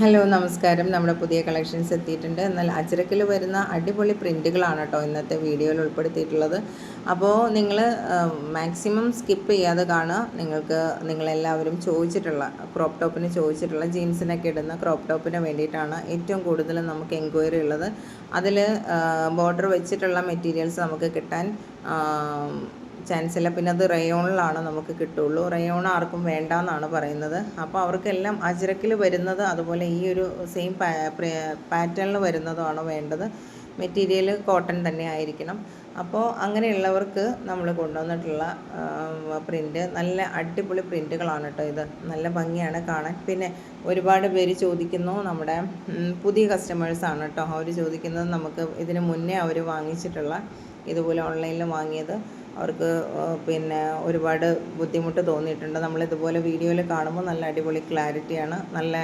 Hello നമസ്കാരം. നമ്മുടെ പുതിയ കളക്ഷൻസ് എത്തിയിട്ടുണ്ട്. എന്നാൽ അജ്രക്കിൽ വരുന്ന അടിപൊളി പ്രിന്റുകളാണ് കേട്ടോ ഇന്നത്തെ വീഡിയോയിൽ ഉൾപ്പെടുത്തിയിട്ടുള്ളത്. അപ്പോൾ നിങ്ങൾ മാക്സിമം സ്കിപ്പ് ചെയ്യാതെ കാണുക. നിങ്ങൾക്ക് നിങ്ങളെല്ലാവരും ചോദിച്ചിട്ടുള്ള ക്രോപ്പ് ടോപ്പിന് ചോദിച്ചിട്ടുള്ള ജീൻസിനൊക്കെ ഇടുന്ന ക്രോപ്പ് ടോപ്പിന് വേണ്ടിയിട്ടാണ് ഏറ്റവും കൂടുതൽ നമുക്ക് എൻക്വയറി ഉള്ളത്. അതിൽ ബോർഡർ വെച്ചിട്ടുള്ള മെറ്റീരിയൽസ് നമുക്ക് കിട്ടാൻ ചാൻസ് ഇല്ല പിന്നെ അത് റയോണിലാണ് നമുക്ക് കിട്ടുള്ളൂ റയോൺ ആർക്കും വേണ്ട എന്നാണ് പറയുന്നത്. അപ്പോൾ അവർക്കെല്ലാം അജിരക്കിൽ വരുന്നത് അതുപോലെ ഈ ഒരു സെയിം പാറ്റേണിൽ വരുന്നതുമാണ് വേണ്ടത്. മെറ്റീരിയൽ കോട്ടൺ തന്നെ ആയിരിക്കണം. അപ്പോൾ അങ്ങനെയുള്ളവർക്ക് നമ്മൾ കൊണ്ടുവന്നിട്ടുള്ള പ്രിന്റ് നല്ല അടിപൊളി പ്രിന്റുകളാണ് കേട്ടോ ഇത്. നല്ല ഭംഗിയാണ് കാണാൻ. പിന്നെ ഒരുപാട് പേര് ചോദിക്കുന്നു നമ്മുടെ പുതിയ കസ്റ്റമേഴ്സാണ് കേട്ടോ. അവർ ചോദിക്കുന്നത് നമുക്ക് ഇതിന് മുന്നേ അവർ വാങ്ങിച്ചിട്ടുള്ള ഇതുപോലെ ഓൺലൈനിൽ വാങ്ങിയത്. അവർക്ക് പിന്നെ ഒരുപാട് ബുദ്ധിമുട്ട് തോന്നിയിട്ടുണ്ട്. നമ്മളിതുപോലെ വീഡിയോയിൽ കാണുമ്പോൾ നല്ല അടിപൊളി ക്ലാരിറ്റിയാണ് നല്ല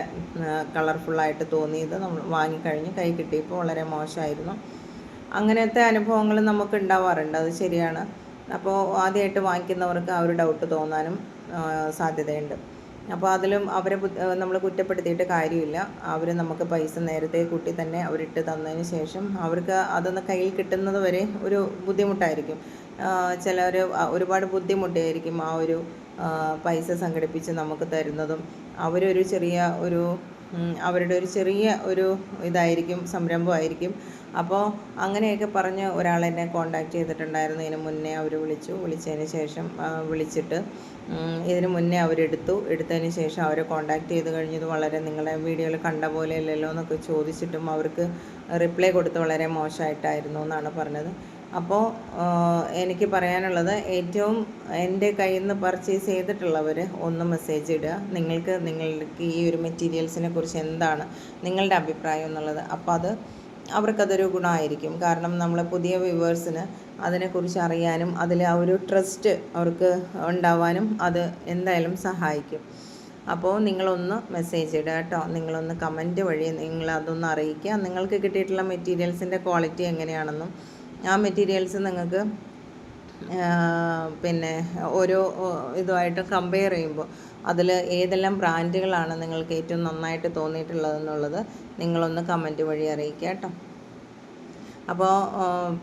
കളർഫുള്ളായിട്ട് തോന്നിയത് നമ്മൾ വാങ്ങിക്കഴിഞ്ഞ് കൈ കിട്ടിയപ്പോൾ വളരെ മോശമായിരുന്നു. അങ്ങനത്തെ അനുഭവങ്ങൾ നമുക്ക് ഉണ്ടാവാറുണ്ട്. അത് ശരിയാണ്. അപ്പോൾ ആദ്യമായിട്ട് വാങ്ങിക്കുന്നവർക്ക് ആ ഒരു ഡൗട്ട് തോന്നാനും സാധ്യതയുണ്ട്. അപ്പോൾ അതിലും അവരെ നമ്മൾ കുറ്റപ്പെടുത്തിയിട്ട് കാര്യമില്ല. അവർ നമുക്ക് പൈസ നേരത്തെ കൂട്ടി തന്നെ അവരിട്ട് തന്നതിന് ശേഷം അവർക്ക് അതൊന്ന് കയ്യിൽ കിട്ടുന്നത് വരെ ഒരു ബുദ്ധിമുട്ടായിരിക്കും. ചിലർ ഒരുപാട് ബുദ്ധിമുട്ടായിരിക്കും ആ ഒരു പൈസ സംഘടിപ്പിച്ച് നമുക്ക് തരുന്നതും. അവരൊരു ചെറിയ ഒരു അവരുടെ ഒരു ചെറിയ ഒരു ഇതായിരിക്കും സംരംഭമായിരിക്കും. അപ്പോൾ അങ്ങനെയൊക്കെ പറഞ്ഞ് ഒരാൾ എന്നെ കോണ്ടാക്ട് ചെയ്തിട്ടുണ്ടായിരുന്നു. ഇതിന് മുന്നേ അവർ വിളിച്ചു. വിളിച്ചതിന് ശേഷം വിളിച്ചിട്ട് ഇതിന് മുന്നേ അവരെടുത്തു. എടുത്തതിന് ശേഷം അവരെ കോണ്ടാക്ട് ചെയ്ത് കഴിഞ്ഞത് വളരെ നിങ്ങളുടെ വീഡിയോയിൽ കണ്ട പോലെ അല്ലല്ലോ എന്നൊക്കെ ചോദിച്ചിട്ടും അവർക്ക് റിപ്ലൈ കൊടുത്ത് വളരെ മോശമായിട്ടായിരുന്നു എന്നാണ് പറഞ്ഞത്. അപ്പോൾ എനിക്ക് പറയാനുള്ളത് ഏറ്റവും എന്റെ കയ്യിൽ നിന്ന് പർച്ചേസ് ചെയ്തിട്ടുള്ളവർ ഒന്ന് മെസ്സേജ് ഇടുക. നിങ്ങൾക്ക് നിങ്ങൾക്ക് ഈ ഒരു മെറ്റീരിയൽസിനെ കുറിച്ച് എന്താണ് നിങ്ങളുടെ അഭിപ്രായം എന്നുള്ളത്. അപ്പോൾ അത് അവർക്കതൊരു ഗുണമായിരിക്കും. കാരണം നമ്മളെ പുതിയ വ്യൂവേഴ്സിന് അതിനെക്കുറിച്ച് അറിയാനും അതിൽ ആ ഒരു ട്രസ്റ്റ് അവർക്ക് ഉണ്ടാവാനും അത് എന്തായാലും സഹായിക്കും. അപ്പോൾ നിങ്ങളൊന്ന് മെസ്സേജ് ഇടുക കേട്ടോ. നിങ്ങളൊന്ന് കമന്റ് വഴി നിങ്ങൾ അതൊന്ന് അറിയിക്കുക. നിങ്ങൾക്ക് കിട്ടിയിട്ടുള്ള മെറ്റീരിയൽസിന്റെ ക്വാളിറ്റി എങ്ങനെയാണെന്നും ആ മെറ്റീരിയൽസ് നിങ്ങൾക്ക് പിന്നെ ഓരോ ഇതുമായിട്ട് കമ്പയർ ചെയ്യുമ്പോൾ അതിൽ ഏതെല്ലാം ബ്രാൻഡുകളാണ് നിങ്ങൾക്ക് ഏറ്റവും നന്നായിട്ട് തോന്നിയിട്ടുള്ളതെന്നുള്ളത് നിങ്ങളൊന്ന് കമന്റ് വഴി അറിയിക്കുക കേട്ടോ. അപ്പോൾ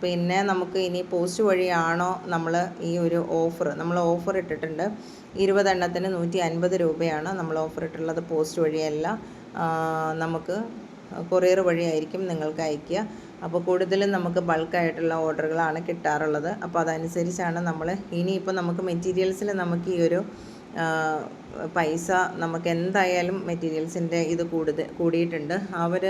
പിന്നെ നമുക്ക് ഇനി പോസ്റ്റ് വഴിയാണോ നമ്മൾ ഈ ഒരു ഓഫർ നമ്മൾ ഓഫർ ഇട്ടിട്ടുണ്ട്. ഇരുപതെണ്ണത്തിന് നൂറ്റി അൻപത് രൂപയാണ് നമ്മൾ ഓഫർ ഇട്ടിട്ടുള്ളത് പോസ്റ്റ് വഴിയല്ല. നമുക്ക് കൊറിയർ വഴിയായിരിക്കും നിങ്ങൾക്ക് അയക്കുക അപ്പോൾ കൂടുതലും നമുക്ക് ബൾക്കായിട്ടുള്ള ഓർഡറുകളാണ് കിട്ടാറുള്ളത്. അപ്പോൾ അതനുസരിച്ചാണ് നമ്മൾ ഇനിയിപ്പോൾ നമുക്ക് മെറ്റീരിയൽസിൽ നമുക്ക് ഈ ഒരു പൈസ നമുക്ക് എന്തായാലും മെറ്റീരിയൽസിന്റെ ഇത് കൂടുതൽ കൂടിയിട്ടുണ്ട്. അവർ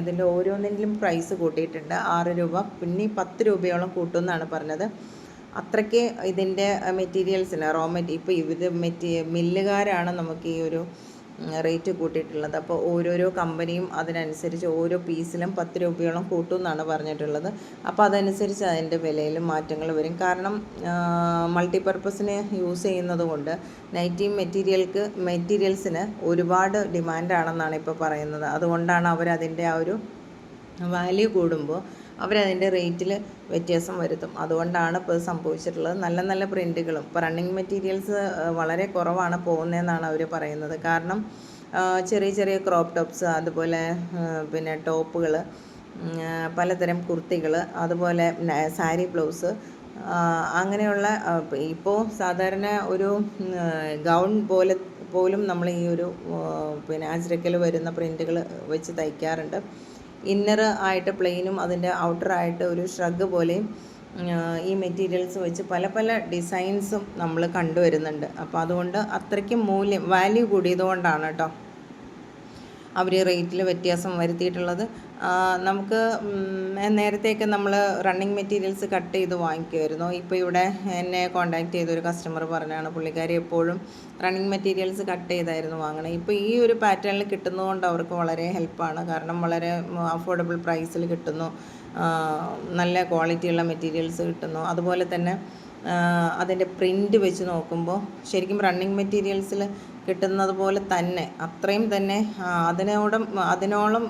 ഇതിന്റെ ഓരോന്നിന്റെയും പ്രൈസ് കൂട്ടിയിട്ടുണ്ട്. ആറ് രൂപ പിന്നെ പത്ത് രൂപയോളം കൂട്ടുമെന്നാണ് പറഞ്ഞത്. അത്രയ്ക്ക് ഇതിന്റെ മെറ്റീരിയൽസിന് റോ മെറ്റീ ഇപ്പോൾ ഇത് മെറ്റീ മില്ലുകാരാണ് നമുക്ക് ഈ ഒരു റേറ്റ് കൂട്ടിയിട്ടുള്ളത്. അപ്പോൾ ഓരോരോ കമ്പനിയും അതിനനുസരിച്ച് ഓരോ പീസിലും പത്ത് രൂപയോളം കൂട്ടും എന്നാണ് പറഞ്ഞിട്ടുള്ളത്. അപ്പോൾ അതനുസരിച്ച് അതിന്റെ വിലയിൽ മാറ്റങ്ങൾ വരും. കാരണം മൾട്ടിപർപ്പസിന് യൂസ് ചെയ്യുന്നത് കൊണ്ട് നൈറ്റി മെറ്റീരിയൽക്ക് മെറ്റീരിയൽസിന് ഒരുപാട് ഡിമാൻഡാണെന്നാണ് ഇപ്പോൾ പറയുന്നത്. അതുകൊണ്ടാണ് അവരതിന്റെ ആ ഒരു വാല്യൂ കൂടുമ്പോൾ അവരതിന്റെ റേറ്റിൽ വ്യത്യാസം വരുത്തും. അതുകൊണ്ടാണ് ഇപ്പോൾ സംഭവിച്ചിട്ടുള്ളത്. നല്ല നല്ല പ്രിന്റുകളും ഇപ്പോൾ റണ്ണിങ് മെറ്റീരിയൽസ് വളരെ കുറവാണ് പോകുന്നതെന്നാണ് അവർ പറയുന്നത്. കാരണം ചെറിയ ചെറിയ ക്രോപ്പ് ടോപ്സ് അതുപോലെ പിന്നെ ടോപ്പുകൾ പലതരം കുർത്തികൾ അതുപോലെ സാരി ബ്ലൗസ് അങ്ങനെയുള്ള ഇപ്പോൾ സാധാരണ ഒരു ഗൗൺ പോലെ പോലും നമ്മൾ ഈ ഒരു പിന്നെ അജ്രക്കൽ വരുന്ന പ്രിന്റുകൾ വെച്ച് തയ്ക്കാറുണ്ട്. ഇന്നർ ആയിട്ട് പ്ലെയിനും അതിന്റെ ഔട്ടർ ആയിട്ട് ഒരു ഷ്രഗ് പോലെയും ഈ മെറ്റീരിയൽസ് വെച്ച് പല പല ഡിസൈൻസും നമ്മൾ കണ്ടുവരുന്നുണ്ട്. അപ്പോൾ അതുകൊണ്ട് അത്രയ്ക്കും മൂല്യം വാല്യൂ കൂടിയതുകൊണ്ടാണ് കേട്ടോ. അവർ റേറ്റിൽ വ്യത്യാസം വരുത്തിയിട്ടുള്ളത്. നമുക്ക് നേരത്തെയൊക്കെ നമ്മൾ റണ്ണിങ് മെറ്റീരിയൽസ് കട്ട് ചെയ്ത് വാങ്ങിക്കുമായിരുന്നു ഇപ്പോൾ ഇവിടെ എന്നെ കോൺടാക്ട് ചെയ്ത ഒരു കസ്റ്റമർ പറഞ്ഞാണ് പുള്ളിക്കാരി എപ്പോഴും റണ്ണിങ് മെറ്റീരിയൽസ് കട്ട് ചെയ്തായിരുന്നു വാങ്ങണേ. ഇപ്പോൾ ഈ ഒരു പാറ്റേണിൽ കിട്ടുന്നതുകൊണ്ട് അവർക്ക് വളരെ ഹെൽപ്പാണ് കാരണം വളരെ അഫോർഡബിൾ പ്രൈസിൽ കിട്ടുന്നു. നല്ല ക്വാളിറ്റിയുള്ള മെറ്റീരിയൽസ് കിട്ടുന്നു. അതുപോലെ തന്നെ അതിന്റെ പ്രിന്റ് വെച്ച് നോക്കുമ്പോൾ ശരിക്കും റണ്ണിങ് മെറ്റീരിയൽസിൽ കിട്ടുന്നത് പോലെ തന്നെ അത്രയും തന്നെ അതിനോടും അതിനോളം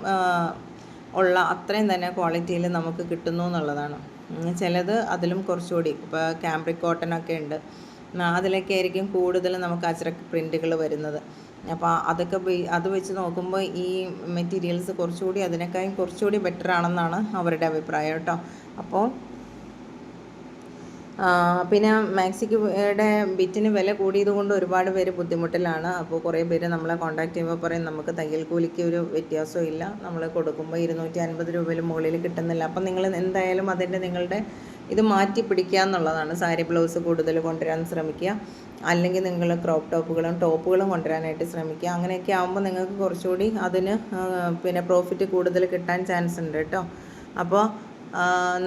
ഉള്ള അത്രയും തന്നെ ക്വാളിറ്റിയിൽ നമുക്ക് കിട്ടുന്നു എന്നുള്ളതാണ്. ചിലത് അതിലും കുറച്ചുകൂടി ഇപ്പോൾ ക്യാമ്പ്രിക് കോട്ടനൊക്കെ ഉണ്ട്. അതിലൊക്കെ ആയിരിക്കും കൂടുതൽ നമുക്ക് അച്ചറക്ക് പ്രിന്റുകൾ വരുന്നത്. അപ്പോൾ അതൊക്കെ അത് വെച്ച് നോക്കുമ്പോൾ ഈ മെറ്റീരിയൽസ് കുറച്ചുകൂടി അതിനേക്കാളും കുറച്ചുകൂടി ബെറ്റർ ആണെന്നാണ് അവരുടെ അഭിപ്രായം കേട്ടോ. അപ്പോൾ പിന്നെ മാക്സിക്കയുടെ ബിറ്റിന് വില കൂടിയത് കൊണ്ട് ഒരുപാട് പേര് ബുദ്ധിമുട്ടിലാണ്. അപ്പോൾ കുറേ പേര് നമ്മളെ കോൺടാക്ട് ചെയ്യുമ്പോൾ പറയും നമുക്ക് തയ്യൽ കൂലിക്ക് ഒരു വ്യത്യാസവും ഇല്ല. നമ്മൾ കൊടുക്കുമ്പോൾ ഇരുന്നൂറ്റി അൻപത് രൂപയിൽ മുകളിൽ കിട്ടുന്നില്ല. അപ്പം നിങ്ങൾ എന്തായാലും അതിന്റെ നിങ്ങളുടെ ഇത് മാറ്റി പിടിക്കുക എന്നുള്ളതാണ്. സാരി ബ്ലൗസ് കൂടുതൽ കൊണ്ടുവരാൻ ശ്രമിക്കുക. അല്ലെങ്കിൽ നിങ്ങൾ ക്രോപ്പ് ടോപ്പുകളും ടോപ്പുകളും കൊണ്ടുവരാനായിട്ട് ശ്രമിക്കുക. അങ്ങനെയൊക്കെ ആകുമ്പോൾ നിങ്ങൾക്ക് കുറച്ചുകൂടി അതിന് പിന്നെ പ്രോഫിറ്റ് കൂടുതൽ കിട്ടാൻ ചാൻസ് ഉണ്ട് കേട്ടോ. അപ്പോൾ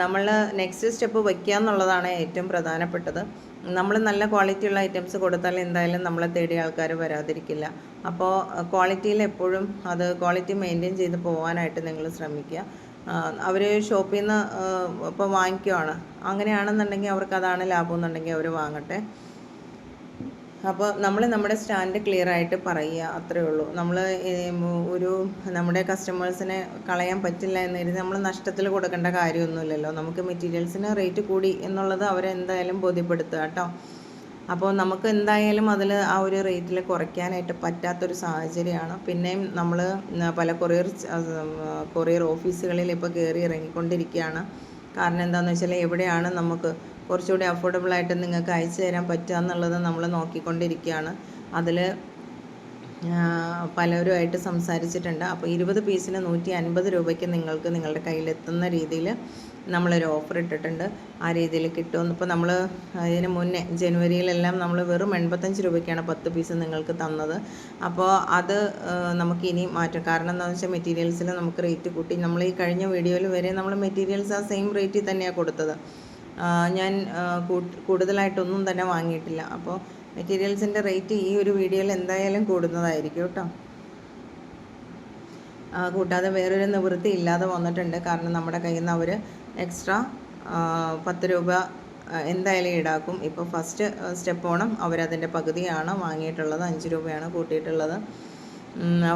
നമ്മൾ നെക്സ്റ്റ് സ്റ്റെപ്പ് വയ്ക്കുക എന്നുള്ളതാണ് ഏറ്റവും പ്രധാനപ്പെട്ടത്. നമ്മൾ നല്ല ക്വാളിറ്റിയുള്ള ഐറ്റംസ് കൊടുത്താൽ എന്തായാലും നമ്മളെ തേടിയ ആൾക്കാർ വരാതിരിക്കില്ല. അപ്പോൾ ക്വാളിറ്റിയിൽ എപ്പോഴും അത് ക്വാളിറ്റി മെയിന്റെയിൻ ചെയ്ത് പോകാനായിട്ട് നിങ്ങൾ ശ്രമിക്കുക. അവർ ഷോപ്പിൽ നിന്ന് ഇപ്പോൾ വാങ്ങിക്കുവാണ്. അങ്ങനെയാണെന്നുണ്ടെങ്കിൽ അവർക്ക് അതാണ് ലാഭം എന്നുണ്ടെങ്കിൽ അവർ വാങ്ങട്ടെ. അപ്പോൾ നമ്മൾ നമ്മുടെ സ്റ്റാൻഡ് ക്ലിയർ ആയിട്ട് പറയുക അത്രയേ ഉള്ളൂ. നമ്മൾ ഒരു നമ്മുടെ കസ്റ്റമേഴ്സിനെ കളയാൻ പറ്റില്ല എന്നിരുന്ന് നമ്മൾ നഷ്ടത്തിൽ കൊടുക്കേണ്ട കാര്യമൊന്നുമില്ലല്ലോ. നമുക്ക് മെറ്റീരിയൽസിന് റേറ്റ് കൂടി എന്നുള്ളത് അവരെന്തായാലും ബോധ്യപ്പെടുത്തുക കേട്ടോ. അപ്പോൾ നമുക്ക് എന്തായാലും അതിൽ ആ ഒരു റേറ്റിൽ കുറയ്ക്കാനായിട്ട് പറ്റാത്തൊരു സാഹചര്യമാണ്. പിന്നെയും നമ്മൾ പല കൊറിയർ കൊറിയർ ഓഫീസുകളിൽ ഇപ്പോൾ കയറി ഇറങ്ങിക്കൊണ്ടിരിക്കുകയാണ്. കാരണം എന്താണെന്ന് വെച്ചാൽ എവിടെയാണ് നമുക്ക് കുറച്ചുകൂടി അഫോർഡബിൾ ആയിട്ട് നിങ്ങൾക്ക് അയച്ചു തരാൻ പറ്റുക എന്നുള്ളത് നമ്മൾ നോക്കിക്കൊണ്ടിരിക്കുകയാണ്. അതിൽ പലരുമായിട്ട് സംസാരിച്ചിട്ടുണ്ട്. അപ്പോൾ ഇരുപത് പീസിന് നൂറ്റി അൻപത് രൂപയ്ക്ക് നിങ്ങൾക്ക് നിങ്ങളുടെ കയ്യിലെത്തുന്ന രീതിയിൽ നമ്മളൊരു ഓഫർ ഇട്ടിട്ടുണ്ട്. ആ രീതിയിൽ കിട്ടുമെന്ന് ഇപ്പോൾ നമ്മൾ അതിന് മുന്നേ ജനുവരിയിലെല്ലാം നമ്മൾ വെറും എൺപത്തഞ്ച് രൂപയ്ക്കാണ് പത്ത് പീസ് നിങ്ങൾക്ക് തന്നത്. അപ്പോൾ അത് നമുക്ക് ഇനി മാറ്റാം. കാരണം എന്താണെന്ന് വെച്ചാൽ മെറ്റീരിയൽസിൽ നമുക്ക് റേറ്റ് കൂട്ടി. നമ്മൾ ഈ കഴിഞ്ഞ വീഡിയോയിൽ വരെ നമ്മൾ മെറ്റീരിയൽസ് ആ സെയിം റേറ്റിൽ തന്നെയാണ് കൊടുത്തത്. ഞാൻ കൂടുതലായിട്ടൊന്നും തന്നെ വാങ്ങിയിട്ടില്ല. അപ്പോൾ മെറ്റീരിയൽസിന്റെ റേറ്റ് ഈ ഒരു വീഡിയോയിൽ എന്തായാലും കൂടുന്നതായിരിക്കും കേട്ടോ. കൂട്ടാതെ വേറൊരു നിവൃത്തി ഇല്ലാതെ വന്നിട്ടുണ്ട്. കാരണം നമ്മുടെ കയ്യിൽ നിന്ന് അവർ എക്സ്ട്രാ പത്ത് രൂപ എന്തായാലും ഈടാക്കും. ഇപ്പോൾ ഫസ്റ്റ് സ്റ്റെപ്പ് ഓണം അവരതിന്റെ പകുതിയാണ് വാങ്ങിയിട്ടുള്ളത്. അഞ്ച് രൂപയാണ് കൂട്ടിയിട്ടുള്ളത്.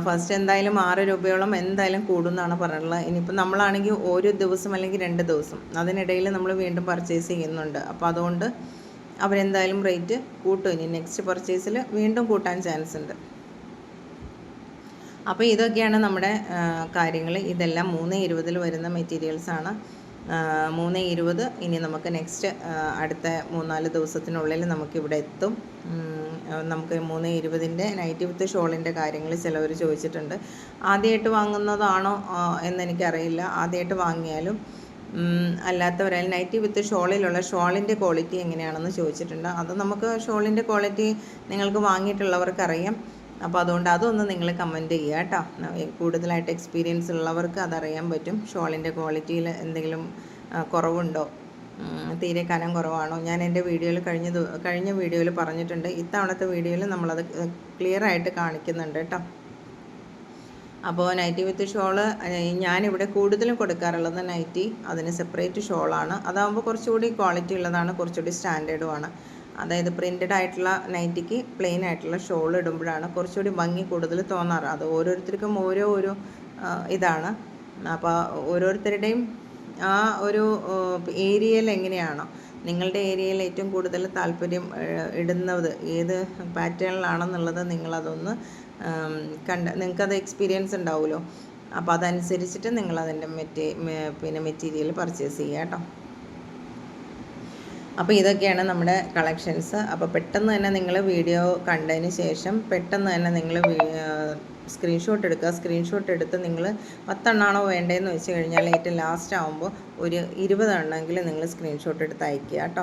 ഫസ്റ്റ് എന്തായാലും ആറ് രൂപയോളം എന്തായാലും കൂടുമെന്നാണ് പറഞ്ഞിട്ടുള്ളത്. ഇനിയിപ്പോൾ നമ്മളാണെങ്കിൽ ഒരു ദിവസം അല്ലെങ്കിൽ രണ്ട് ദിവസം അതിനിടയിൽ നമ്മൾ വീണ്ടും പർച്ചേസ് ചെയ്യുന്നുണ്ട്. അപ്പോൾ അതുകൊണ്ട് അവരെന്തായാലും റേറ്റ് കൂട്ടും. ഇനി നെക്സ്റ്റ് പർച്ചേസിൽ വീണ്ടും കൂട്ടാൻ ചാൻസ് ഉണ്ട്. അപ്പോൾ ഇതൊക്കെയാണ് നമ്മുടെ കാര്യങ്ങൾ. ഇതെല്ലാം മൂന്ന് ഇരുപതിൽ വരുന്ന മെറ്റീരിയൽസാണ് മൂന്ന് ഇരുപത് ഇനി നമുക്ക് നെക്സ്റ്റ് അടുത്ത മൂന്നാൽ ദിവസത്തിനുള്ളിൽ നമുക്കിവിടെ എത്തും. നമുക്ക് മൂന്ന് ഇരുപതിന്റെ നൈറ്റി വിത്ത് ഷോളിന്റെ കാര്യങ്ങൾ ചിലവർ ചോദിച്ചിട്ടുണ്ട്. ആദ്യമായിട്ട് വാങ്ങുന്നതാണോ എന്നെനിക്കറിയില്ല. ആദ്യമായിട്ട് വാങ്ങിയാലും അല്ലാത്തവരായാലും നൈറ്റി വിത്ത് ഷോളിലുള്ള ഷോളിന്റെ ക്വാളിറ്റി എങ്ങനെയാണെന്ന് ചോദിച്ചിട്ടുണ്ട്. അത് നമുക്ക് ഷോളിന്റെ ക്വാളിറ്റി നിങ്ങൾക്ക് വാങ്ങിയിട്ടുള്ളവർക്ക് അറിയാം അപ്പോൾ അതുകൊണ്ട് അതൊന്ന് നിങ്ങൾ കമന്റ് ചെയ്യുക കേട്ടോ. കൂടുതലായിട്ട് എക്സ്പീരിയൻസ് ഉള്ളവർക്ക് അതറിയാൻ പറ്റും. ഷോളിന്റെ ക്വാളിറ്റിയിൽ എന്തെങ്കിലും കുറവുണ്ടോ? തീരെ കനം കുറവാണോ? ഞാൻ എന്റെ വീഡിയോയിൽ കഴിഞ്ഞ കഴിഞ്ഞ വീഡിയോയിൽ പറഞ്ഞിട്ടുണ്ട്. ഇത്തവണത്തെ വീഡിയോയിൽ നമ്മളത് ക്ലിയർ ആയിട്ട് കാണിക്കുന്നുണ്ട് കേട്ടോ. അപ്പോൾ നൈറ്റി വിത്ത് ഷോൾ ഞാനിവിടെ കൂടുതലും കൊടുക്കാറുള്ളത് നൈറ്റി അതിന് സെപ്പറേറ്റ് ഷോളാണ് അതാകുമ്പോൾ കുറച്ചുകൂടി ക്വാളിറ്റി ഉള്ളതാണ് കുറച്ചുകൂടി സ്റ്റാൻഡേർഡുമാണ് അതായത് പ്രിന്റഡ് ആയിട്ടുള്ള നൈറ്റിക്ക് പ്ലെയിൻ ആയിട്ടുള്ള ഷോൾ ഇടുമ്പോഴാണ് കുറച്ചുകൂടി ഭംഗി കൂടുതൽ തോന്നാറ്. അത് ഓരോരുത്തർക്കും ഓരോ ഒരു ഇതാണ്. അപ്പോൾ ഓരോരുത്തരുടെയും ആ ഒരു ഏരിയയിൽ എങ്ങനെയാണോ? നിങ്ങളുടെ ഏരിയയിൽ ഏറ്റവും കൂടുതൽ താല്പര്യം ഇടുന്നത് ഏത് പാറ്റേണിലാണെന്നുള്ളത് നിങ്ങളതൊന്ന് കണ്ട നിങ്ങൾക്കത് എക്സ്പീരിയൻസ് ഉണ്ടാവുമല്ലോ. അപ്പോൾ അതനുസരിച്ചിട്ട് നിങ്ങളതിന്റെ മെറ്റീ പിന്നെ മെറ്റീരിയൽ പർച്ചേസ് ചെയ്യുക കേട്ടോ. അപ്പോൾ ഇതൊക്കെയാണ് നമ്മുടെ കളക്ഷൻസ്. അപ്പോൾ പെട്ടെന്ന് തന്നെ നിങ്ങൾ വീഡിയോ കണ്ടതിന് ശേഷം പെട്ടെന്ന് തന്നെ നിങ്ങൾ സ്ക്രീൻഷോട്ട് എടുക്കുക. സ്ക്രീൻഷോട്ട് എടുത്ത് നിങ്ങൾ പത്തെണ്ണാണോ വേണ്ടതെന്ന് വെച്ച് കഴിഞ്ഞാൽ ഏറ്റവും ലാസ്റ്റ് ആകുമ്പോൾ ഒരു ഇരുപതെണ്ണമെങ്കിലും നിങ്ങൾ സ്ക്രീൻഷോട്ട് എടുത്ത് അയക്കുക കേട്ടോ.